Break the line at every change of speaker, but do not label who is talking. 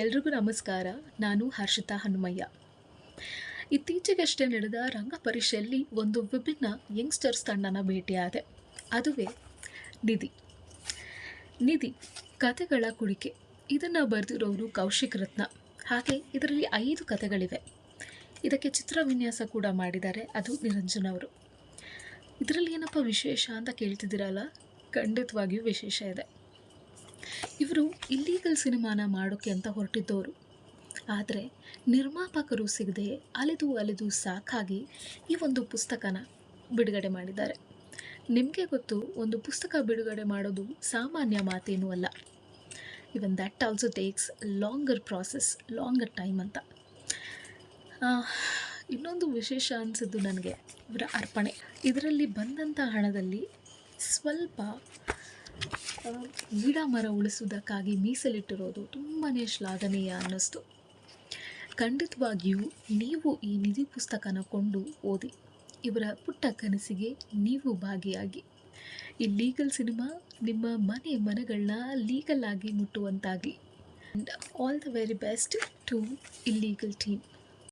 ಎಲ್ರಿಗೂ ನಮಸ್ಕಾರ. ನಾನು ಹರ್ಷಿತಾ ಹನುಮಯ್ಯ. ಇತ್ತೀಚೆಗಷ್ಟೇ ನಡೆದ ರಂಗ ಪರೀಕ್ಷೆಯಲ್ಲಿ ಒಂದು ವಿಭಿನ್ನ ಯಂಗ್ಸ್ಟರ್ಸ್ ತಂಡನ ಭೇಟಿಯಾದೆ. ಅದುವೇ ನಿಧಿ. ನಿಧಿ ಕತೆಗಳ ಕುಡಿಕೆ ಇದನ್ನು ಬರೆದಿರೋರು ಕೌಶಿಕ್ ರತ್ನ. ಹಾಗೆ ಇದರಲ್ಲಿ ಐದು ಕತೆಗಳಿವೆ ಇದಕ್ಕೆ ಚಿತ್ರ ವಿನ್ಯಾಸ ಕೂಡ ಮಾಡಿದ್ದಾರೆ ಅದು ನಿರಂಜನ್ ಅವರು. ಇದರಲ್ಲಿ ಏನಪ್ಪ ವಿಶೇಷ ಅಂತ ಕೇಳ್ತಿದ್ದೀರಲ್ಲ? ಖಂಡಿತವಾಗಿಯೂ ವಿಶೇಷ ಇದೆ. ಇವರು ಇಲ್ಲೀಗಲ್ ಸಿನಿಮಾನ ಮಾಡೋಕ್ಕೆ ಅಂತ ಹೊರಟಿದ್ದವರು. ಆದರೆ ನಿರ್ಮಾಪಕರು ಸಿಗದೆ ಅಲೆದು ಅಲೆದು ಸಾಕಾಗಿ ಈ ಒಂದು ಪುಸ್ತಕನ ಬಿಡುಗಡೆ ಮಾಡಿದ್ದಾರೆ. ನಿಮಗೆ ಗೊತ್ತು, ಒಂದು ಪುಸ್ತಕ ಬಿಡುಗಡೆ ಮಾಡೋದು ಸಾಮಾನ್ಯ ಮಾತೇನೂ ಅಲ್ಲ. Even that also takes longer process longer time ಅಂತ. ಇನ್ನೊಂದು ವಿಶೇಷ ಅನಿಸಿದ್ದು ನನಗೆ, ಇವರ ಅರ್ಪಣೆ. ಇದರಲ್ಲಿ ಬಂದಂಥ ಹಣದಲ್ಲಿ ಸ್ವಲ್ಪ ಗಿಡ ಮರ ಉಳಿಸುವುದಕ್ಕಾಗಿ ಮೀಸಲಿಟ್ಟಿರೋದು ತುಂಬಾ ಶ್ಲಾಘನೀಯ ಅನ್ನಿಸ್ತು. ಖಂಡಿತವಾಗಿಯೂ ನೀವು ಈ ನಿಧಿ ಪುಸ್ತಕನ ಕೊಂಡು ಓದಿ, ಇವರ ಪುಟ್ಟ ಕನಸಿಗೆ ನೀವು ಭಾಗಿಯಾಗಿ. ಈ ಲೀಗಲ್ ಸಿನಿಮಾ ನಿಮ್ಮ ಮನೆ ಮನಗಳನ್ನ ಲೀಗಲ್ ಆಗಿ ಮುಟ್ಟುವಂತಾಗಿ all the very best to illegal team.